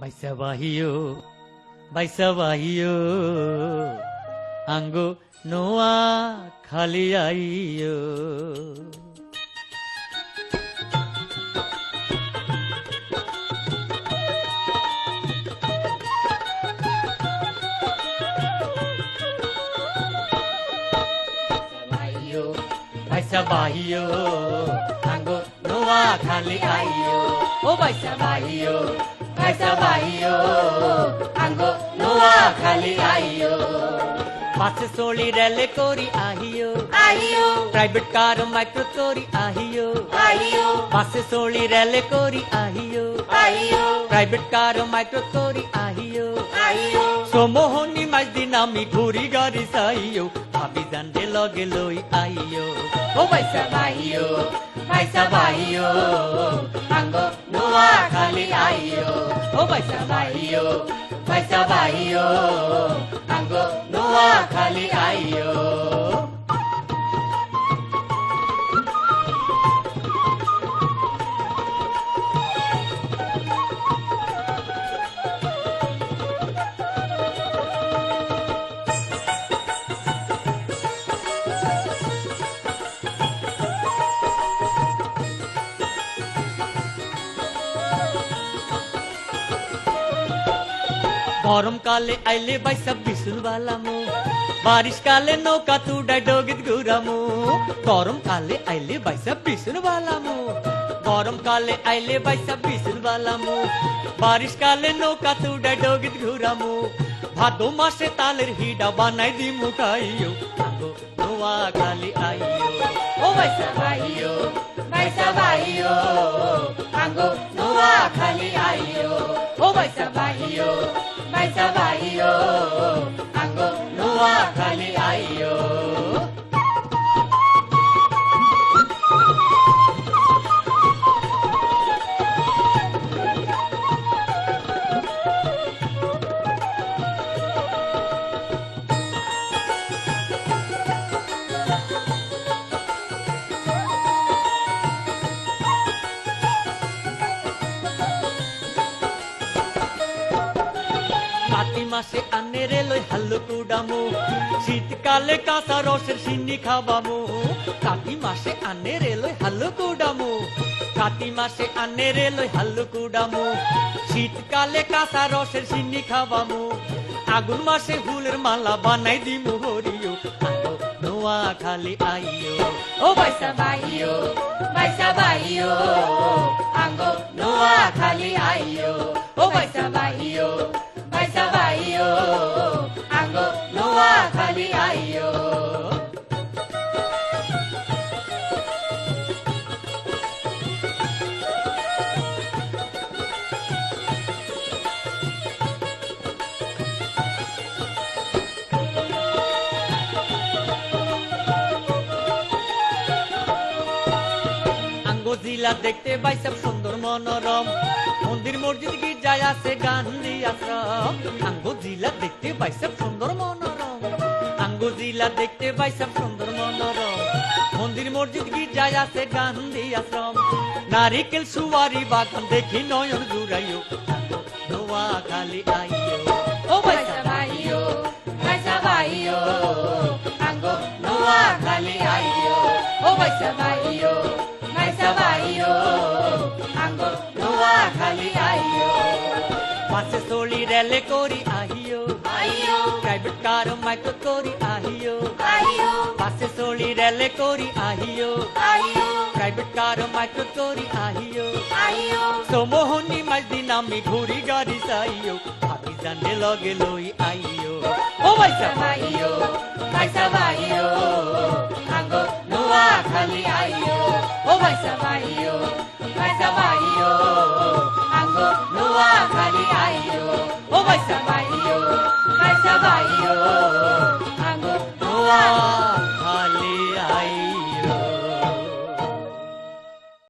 বাইসা বাহিও বাইসা বাহিও আঙ্গো নোয়া খালি আইও বাহিও বাইসা বাহিও আঙ্গো নোয়া খালি আইও ও বাইসা বাহিও বাইসা বাহিও আঙ্গো নোয়া খালি আইও বাসে সোলি রেলে করি আহিও আইও প্রাইভেট কার মাইক্রো করি আহিও আইও বাসে সোলি রেলে করি আহিও আইও প্রাইভেট কার মাইক্রো করি আহিও सोमोहनी माझ दिन हामी घुरी गरिसहियो। भाबी जान्डे लगे लोइ आइयो। ओ पैसा भाइयो पैसा भाइयो आङ्गो नुवा खाली आइयो। ओ पैसा भाइयो पैसा भाइयो आङ्गो नुवा खाली आइयो। मोहरम काले आइले भाई सब बिसुल वाला मुँह। बारिश काले नौका तू डोगित गुरा मुँह। गौरम काले आइले भाई सब बिसुल वाला मुँह। गौरम काले आइले भाई सब बिसुल वाला मुँह। बारिश काले नौका तू डोगित गुरा मुँह। भादो मासे तालेर हिडा बनाई दी मुकाइयो आगो नुआ काले आइयो। ओ भाई सब आइयो। भाई सब आइयो। आगो नुआ काले आइयो। ओ भाई सब आइयो। Mas vai Savaiô. মাসে আনে রে লই হাল্লু কুডামু। শীতকালে কাঁচা রসের সিন্নি খাবামু কাতি মাসে আনে রে লই হাল্লু কুডামু। কাতি মাসে আনে রে লই হাল্লু কুডামু। শীতকালে কাঁচা রসের সিন্নি খাবামু আগুন মাসে ফুলের মালা বানাই দিমু হরিও। নোয়া খালি আইও। ও বাইসা বাইও বাইসা বাইও। আঙ্গো নোয়া খালি আইও। ও বাইসা বাইও। বাইও আঙ্গো নোয়া খালি আইও জিলা দেখতে বাইসব সুন্দর মনোরম। মন্দির মসজিদ গির্জায় আছে গান্ধী আশ্রম। আঙ্গো জিলা দেখতে বাইসব সুন্দর মনোরম। আঙ্গো জিলা দেখতে বাইসব সুন্দর মনোরম। মন্দির মসজিদ গির্জায় আছে গান্ধী আশ্রম। নারিকেল সুয়ারি বাগান দেখি নয়ন জুড়াইও। নোয়া খালি আইও। ও বাইসা বাইও বাইসা বাইও আঙ্গো নোয়া খালি আইও। ও বাইসা বাইও খালি আইও বাসে সোলি রেলে করি আহিও আইও প্রাইভেট কার মাইক্রো করি আহিও আইও বাসে সোলি রেলে করি আহিও আইও প্রাইভেট কার মাইক্রো করি আহিও আইও সমোহনী মাঝ দিন আমি ঘুরি গাড়ি চাইও ভাবি জানে লগে লই আইও ও বাইসা বাইও বাইসা বাইও আঙ্গো নোয়া খালি আইও ও বাইসা বাইও বাইসা বাইও Oa, vai ayo, sambaio